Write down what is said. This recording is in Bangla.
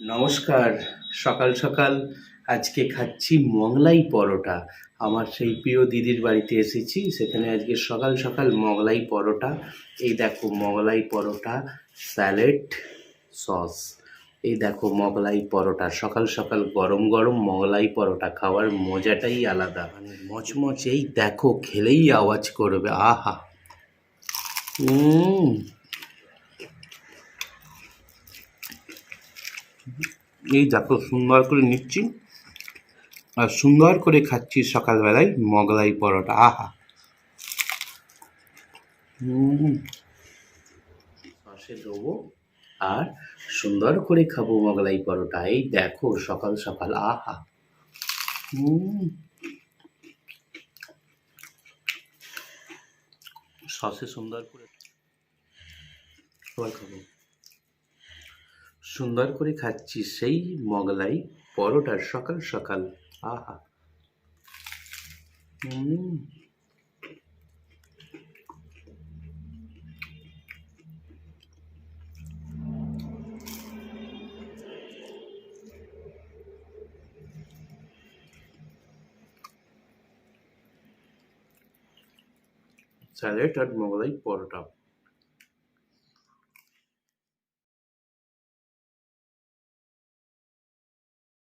নমস্কার সকাল সকাল। আজকে খাচ্ছি মোগলাই পরোটা। আমার সেই প্রিয় দিদির বাড়িতে এসেছি সেখানে আজকে সকাল সকাল মোগলাই পরোটা। এই দেখো মোগলাই পরোটা স্যালাড সস। এই দেখো মোগলাই পরোটা সকাল সকাল গরম গরম মগলাই পরোটা খাওয়ার মজাটাই আলাদা। মানে মচমচ এই দেখো খেলেই আওয়াজ করবে আহা। হুম এই দেখো সুন্দর করে নিচ্ছি, আর সুন্দর করে খাচ্ছি সকালবেলায় মগলাই পরোটা, আহা। সসে দেবো আর সুন্দর করে খাব মগলাই পরোটা, এই দেখো সকাল সকাল, আহা। সসে সুন্দর করে খাব। সুন্দর করে খাচ্ছি সেই মোগলাই পরোটার সকাল সকাল। আহা। স্যালাড আর মোগলাই পরোটা।